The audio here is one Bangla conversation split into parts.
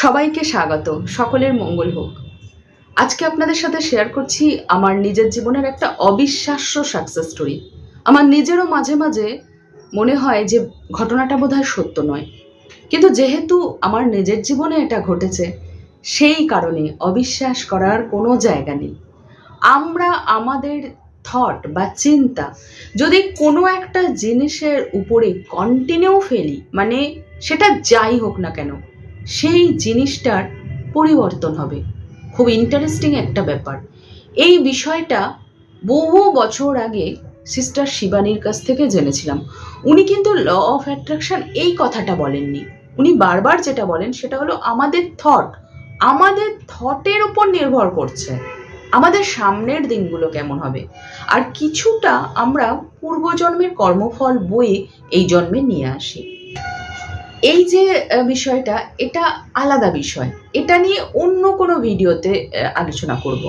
সবাইকে স্বাগত, সকলের মঙ্গল হোক। আজকে আপনাদের সাথে শেয়ার করছি আমার নিজের জীবনের একটা অবিশ্বাস্য সাকসেস স্টোরি আমার নিজেরও মাঝে মাঝে মনে হয় যে ঘটনাটা বোধহয় সত্য নয়। কিন্তু যেহেতু আমার নিজের জীবনে এটা ঘটেছে, সেই কারণে অবিশ্বাস করার কোনো জায়গা নেই। আমরা আমাদের থট বা চিন্তা যদি কোনো একটা জিনিসের উপরে কন্টিনিউ ফেলি মানে সেটা যাই হোক না কেন সেই জিনিসটার পরিবর্তন হবে। খুব ইন্টারেস্টিং একটা ব্যাপার। এই বিষয়টা বহু বছর আগে সিস্টার শিবানীর কাছ থেকে জেনেছিলাম। উনি কিন্তু ল অফ অ্যাট্রাকশন এই কথাটা বলেননি। উনি বারবার যেটা বলেন সেটা হলো, আমাদের থট আমাদের থটের উপর নির্ভর করছে। আমাদের সামনের দিনগুলো কেমন হবে? আর কিছুটা আমরা পূর্বজন্মের কর্মফল বয়ে এই জন্মে নিয়ে আসি। এই যে বিষয়টা, এটা আলাদা বিষয়। এটা নিয়ে অন্য কোনো ভিডিওতে আলোচনা করব।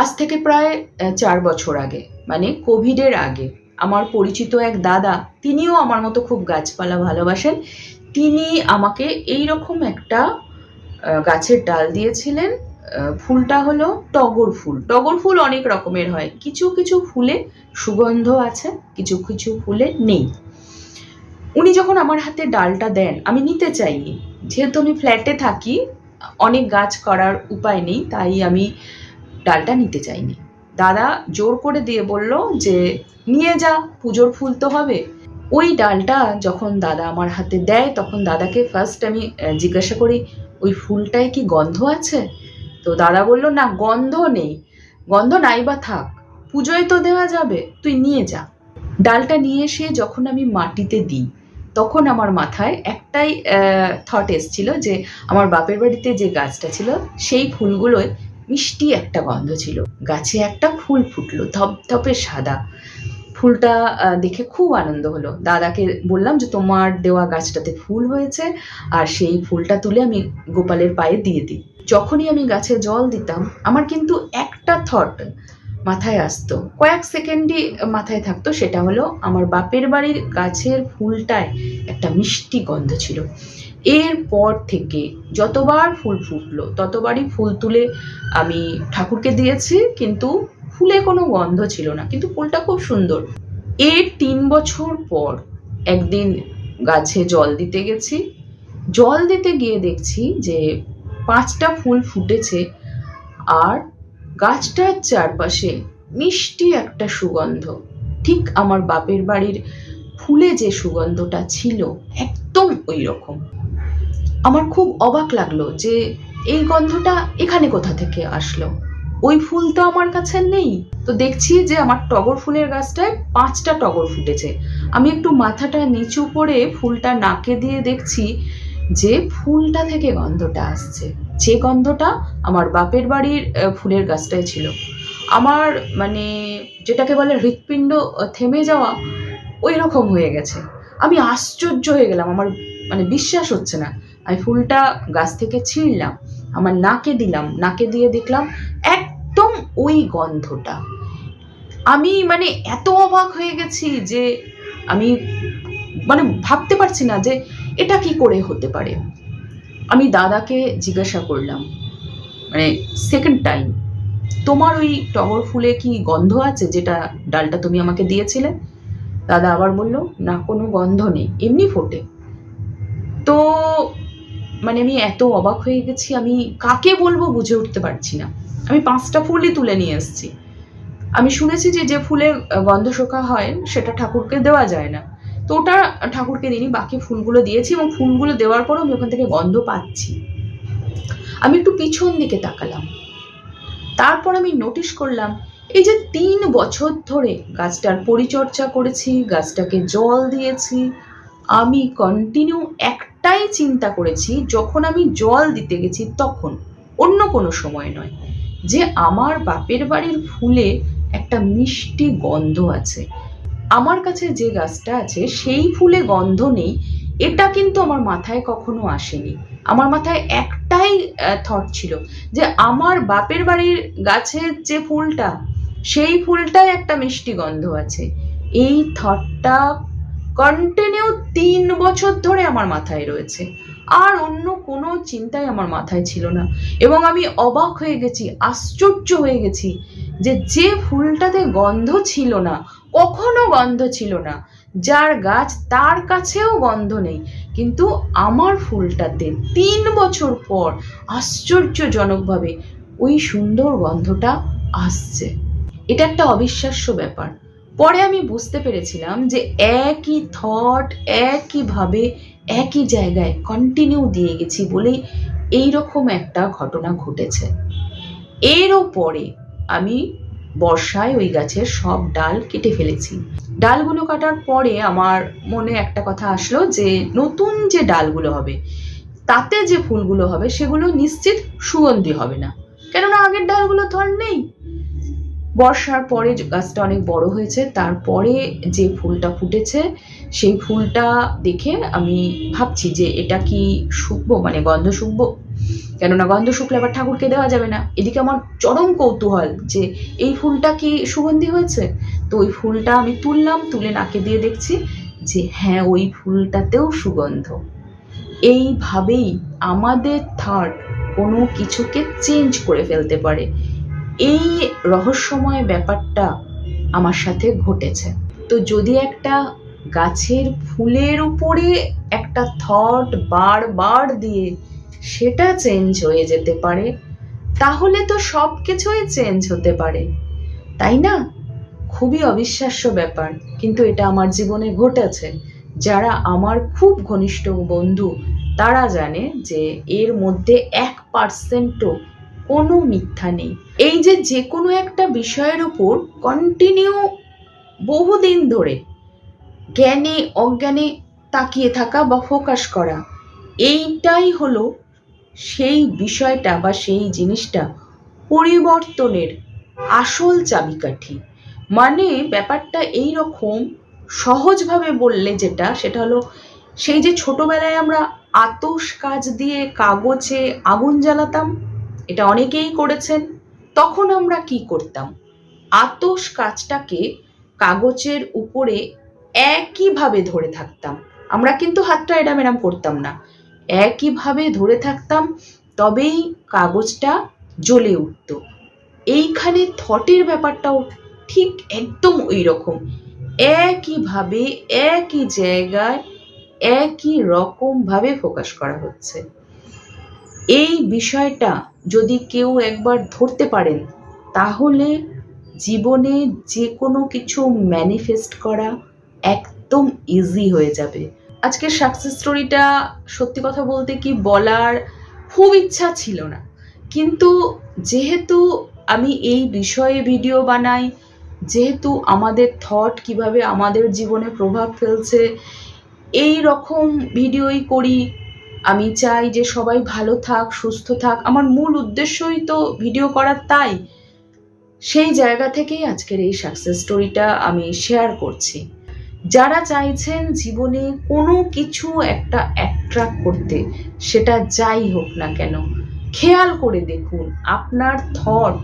আজ থেকে প্রায় চার বছর আগে মানে কোভিডের আগে, আমার পরিচিত এক দাদা, তিনিও আমার মতো খুব গাছপালা ভালোবাসেন। তিনি আমাকে এই রকম একটা গাছের ডাল দিয়েছিলেন ফুলটা হলো টগর ফুল। টগর ফুল অনেক রকমের হয়। কিছু কিছু ফুলে সুগন্ধ আছে, কিছু কিছু ফুলে নেই। উনি যখন আমার হাতে ডালটা দেন, আমি নিতে চাইনি যেহেতু আমি ফ্ল্যাটে থাকি, অনেক গাছ করার উপায় নেই, তাই আমি ডালটা নিতে চাইনি। দাদা জোর করে দিয়ে বলল যে, নিয়ে যা, পুজোর ফুল তো হবে। ওই ডালটা যখন দাদা আমার হাতে দেয়, তখন দাদাকে ফার্স্ট আমি জিজ্ঞাসা করি, ওই ফুলটায় কি গন্ধ আছে? তো দাদা বলল, না, গন্ধ নেই। গন্ধ নাই বা থাক, পুজোয় তো দেওয়া যাবে, তুই নিয়ে যা। ডালটা নিয়ে এসে যখন আমি মাটিতে দিই তখন আমার মাথায় একটাই থট এসছিল যে আমার বাপের বাড়িতে যে গাছটা ছিল, সেই ফুলগুলোয় মিষ্টি একটা গন্ধ ছিল। গাছে একটা ফুল ফুটলো, ধপধপে সাদা। ফুলটা দেখে খুব আনন্দ হলো। দাদাকে বললাম যে, তোমার দেওয়া গাছটাতে ফুল হয়েছে, আর সেই ফুলটা তুলে আমি গোপালের পায়ে দিয়ে দিই। যখনই আমি গাছে জল দিতাম, আমার কিন্তু একটা থট মাথায় আসতো। কয়েক সেকেন্ডই মাথায় থাকতো, সেটা হলো আমার বাপের বাড়ির গাছের ফুলটায় একটা মিষ্টি গন্ধ ছিল। এরপর থেকে যতবার ফুল ফুটলো, ততবারই ফুল তুলে আমি ঠাকুরকে দিয়েছি, কিন্তু ফুলে কোনো গন্ধ ছিল না, কিন্তু ফুলটা খুব সুন্দর। এর তিন বছর পর একদিন গাছে জল দিতে গেছি। জল দিতে গিয়ে দেখছি যে পাঁচটা ফুল ফুটেছে, আর গাছটার চারপাশে মিষ্টি একটা সুগন্ধ। ঠিক আমার বাপের বাড়ির ফুলে যে সুগন্ধটা ছিল, একদম ওই রকম আমার খুব অবাক লাগল যে এই গন্ধটা এখানে কোথা থেকে আসলো? ওই ফুল তো আমার কাছে নেই। তো দেখছি যে আমার টগর ফুলের গাছটায় পাঁচটা টগর ফুটেছে। আমি একটু মাথাটা নিচু করে ফুলটা নাকে দিয়ে দেখছি যে ফুলটা থেকে গন্ধটা আসছে। যে গন্ধটা আমার বাপের বাড়ির ফুলের গাছটায় ছিল। আমার মানে যেটাকে বলে হৃৎপিণ্ড থেমে যাওয়া ওই রকম হয়ে গেছে। আমি আশ্চর্য হয়ে গেলাম, আমার মানে বিশ্বাস হচ্ছে না। আমি ফুলটা গাছ থেকে ছিঁড়লাম, আমার নাকে দিলাম, নাকে দিয়ে দেখলাম একদম ওই গন্ধটা। আমি মানে এত অবাক হয়ে গেছি যে আমি মানে ভাবতে পারছি না যে এটা কি করে হতে পারে। আমি দাদাকে জিজ্ঞাসা করলাম মানে সেকেন্ড টাইম তোমার ওই টগর ফুলে কি গন্ধ আছে যেটা ডালটা তুমি আমাকে দিয়েছিলে? দাদা আবার বলল, না, কোনো গন্ধ নেই, এমনি ফোটে। তো মানে আমি এত অবাক হয়ে গেছি, আমি কাকে বলব বুঝে উঠতে পারছি না। আমি পাঁচটা ফুলই তুলে নিয়ে এসেছি। আমি শুনেছি যে যে ফুলে গন্ধ শোকা হয়, সেটা ঠাকুরকে দেওয়া যায় না। তো ওটা ঠাকুরকে দিইনি, বাকি ফুলগুলো দিয়েছি এবং ফুলগুলো দেওয়ার পরও আমি ওখান থেকে গন্ধ পাচ্ছি। আমি একটু পিছন দিকে তাকালাম। তারপর আমি নোটিশ করলাম, এই যে তিন বছর ধরে গাছটার পরিচর্যা করেছি, গাছটাকে জল দিয়েছি, আমি কন্টিনিউ একটাই চিন্তা করেছি, যখন আমি জল দিতে গেছি তখন, অন্য কোনো সময় নয়, যে আমার বাপের বাড়ির ফুলে একটা মিষ্টি গন্ধ আছে। আমার কাছে যে গাছটা আছে, সেই ফুলে গন্ধ নেই। এটা কিন্তু আমার মাথায় কখনো আসেনি। আমার মাথায় একটাই থট ছিল যে আমার বাপের বাড়ির গাছের যে ফুলটা, সেই ফুলটায় একটা মিষ্টি গন্ধ আছে। এই থটটা কন্টিনিউ তিন বছর ধরে আমার মাথায় রয়েছে। আর অন্য কোনো চিন্তাই আমার মাথায় ছিল না। এবং আমি অবাক হয়ে গেছি, আশ্চর্য হয়ে গেছি যে যে ফুলটাতে গন্ধ ছিল না কখনো গন্ধ ছিল না। যার গাছ তার কাছেও গন্ধ নেই। কিন্তু আমার ফুলটাতে তিন বছর পর আশ্চর্যজনকভাবে ওই সুন্দর গন্ধটা আসছে। এটা একটা অবিশ্বাস্য ব্যাপার। পরে আমি বুঝতে পেরেছিলাম যে একই থট একইভাবে, একই জায়গায় কন্টিনিউ দিয়ে গেছি বলেই এইরকম একটা ঘটনা ঘটেছে। এরও পরে আমি বর্ষায় ওই গাছের সব ডাল কেটে ফেলেছি। ডালগুলো কাটার পরে আমার মনে একটা কথা আসলো যে, নতুন যে ডালগুলো হবে, তাতে যে ফুলগুলো হবে, সেগুলো নিশ্চিত সুগন্ধি হবে না। কেননা আগের ডালগুলো আর নেই। বর্ষার পরে গাছটা অনেক বড় হয়েছে, তারপরে যে ফুলটা ফুটেছে, সেই ফুলটা দেখে আমি ভাবছি যে এটা কি শুকবো মানে গন্ধ শুকবো? কেননা গন্ধ শুকলে আবার ঠাকুরকে দেওয়া যাবে না। এদিকে আমার চরম কৌতূহল যে এই ফুলটা কি সুগন্ধি হয়েছে? তো ওই ফুলটা আমি তুললাম, তুলে নাকে দিয়ে দেখছি যে হ্যাঁ ওই ফুলটাতেও সুগন্ধ। এইভাবেই আমাদের থার্ড কোনো কিছুকে চেঞ্জ করে ফেলতে পারে। এই রহস্যময় ব্যাপারটা আমার সাথে ঘটেছে। তো যদি একটা গাছের ফুলের উপরে একটা থট বারবার দিয়ে সেটা চেঞ্জ হয়ে যেতে পারে। তাহলে তো সব কিছুই চেঞ্জ হতে পারে। তাই না? খুবই অবিশ্বাস্য ব্যাপার, কিন্তু এটা আমার জীবনে ঘটেছে। যারা আমার খুব ঘনিষ্ঠ বন্ধু, তারা জানে যে এর মধ্যে এক পার্সেন্টও কোনো মিথ্যা নেই। এই যে যে কোনো একটা বিষয়ের উপর কন্টিনিউ বহুদিন ধরে জ্ঞানে, অজ্ঞানে তাকিয়ে থাকা বা ফোকাস করা, এইটাই হলো সেই বিষয়টা বা সেই জিনিসটা পরিবর্তনের আসল চাবিকাঠি। মানে ব্যাপারটা এই রকম সহজভাবে বললে যেটা, সেটা হলো সেই যে ছোটবেলায় আমরা আতস কাজ দিয়ে কাগজে আগুন জ্বালাতাম, এটা অনেকেই করেছেন, তখন আমরা কি করতাম? আতস কাজটাকে কাগজের উপরে একইভাবে ধরে থাকতাম। আমরা কিন্তু হাতটা এরাম এরাম করতাম না। একইভাবে ধরে থাকতাম, তবেই কাগজটা জ্বলে উঠত। এইখানে থটের ব্যাপারটাও ঠিক একদম ওই রকম একইভাবে, একই জায়গায়, একই রকমভাবে ফোকাস করা হচ্ছে। এই বিষয়টা যদি কেউ একবার ধরতে পারেন, তাহলে জীবনে যে কোনো কিছু ম্যানিফেস্ট করা একদম ইজি হয়ে যাবে। আজকের সাকসেস স্টোরিটা সত্যি কথা বলতে কি বলার খুব ইচ্ছা ছিল না। কিন্তু যেহেতু আমি এই বিষয়ে ভিডিও বানাই, যেহেতু আমাদের থট কীভাবে আমাদের জীবনে প্রভাব ফেলছে, এই রকম ভিডিওই করি। আমি চাই যে সবাই ভালো থাক, সুস্থ থাক। আমার মূল উদ্দেশ্যই তো ভিডিও করার তাই। সেই জায়গা থেকেই আজকের এই সাকসেস স্টোরিটা আমি শেয়ার করছি। যারা চাইছেন জীবনে কোনো কিছু একটা অ্যাট্রাক্ট করতে, সেটা যাই হোক না কেন, খেয়াল করে দেখুন আপনার থট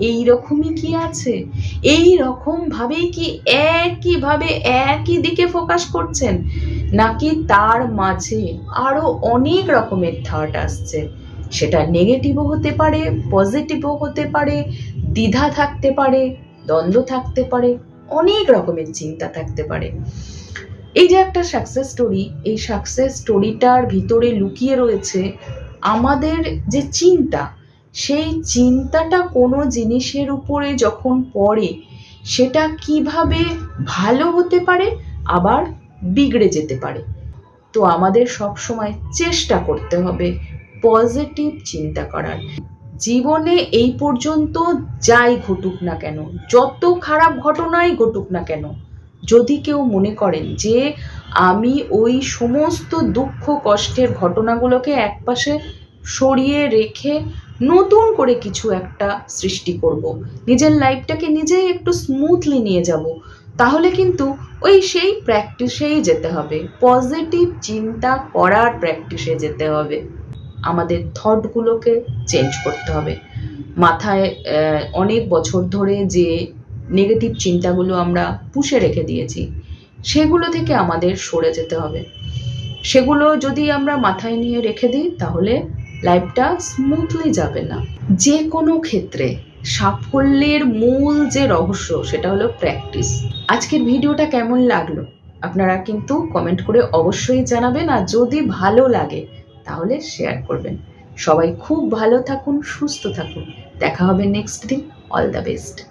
এই রকমই কি আছে? এই রকম ভাবেই কি একইভাবে একই দিকে ফোকাস করছেন? নাকি তার মাঝে আরও অনেক রকমের থট আসছে? সেটা নেগেটিভও হতে পারে পজিটিভও হতে পারে, দ্বিধা থাকতে পারে, দ্বন্দ্ব থাকতে পারে। অনেক রকমের চিন্তা থাকতে পারে। এই যে একটা সাকসেস স্টোরি এই সাকসেস স্টোরিটার ভিতরে লুকিয়ে রয়েছে আমাদের যে চিন্তা, সেই চিন্তাটা কোনো জিনিসের উপরে যখন পড়ে, সেটা কীভাবে ভালো হতে পারে, আবার বিগড়ে যেতে পারে। তো আমাদের সব সময় চেষ্টা করতে হবে পজিটিভ চিন্তা করার। জীবনে এই পর্যন্ত যাই ঘটুক না কেন, যত খারাপ ঘটনাই ঘটুক না কেন, যদি কেউ মনে করেন যে আমি ওই সমস্ত দুঃখ কষ্টের ঘটনাগুলোকে একপাশে সরিয়ে রেখে নতুন করে কিছু একটা সৃষ্টি করব। নিজের লাইফটাকে নিজেই একটু স্মুথলি নিয়ে যাব, তাহলে কিন্তু ওই সেই প্র্যাকটিসেই যেতে হবে পজিটিভ চিন্তা করার প্র্যাকটিসে যেতে হবে আমাদের থটগুলোকে চেঞ্জ করতে হবে। মাথায় অনেক বছর ধরে যে নেগেটিভ চিন্তাগুলো আমরা পুষে রেখে দিয়েছি, সেগুলো থেকে আমাদের সরে যেতে হবে। সেগুলো যদি আমরা মাথায় নিয়ে রেখে দিই, তাহলে লাইফটা স্মুথলি যাবে না। যে কোনো ক্ষেত্রে সাফল্যের মূল যে রহস্য, সেটা হলো প্র্যাকটিস আজকের ভিডিওটা কেমন লাগল? আপনারা কিন্তু কমেন্ট করে অবশ্যই জানাবেন, আর যদি ভালো লাগে তাহলে শেয়ার করবেন। সবাই খুব ভালো থাকুন, সুস্থ থাকুন। দেখা হবে নেক্সট দিন। All the best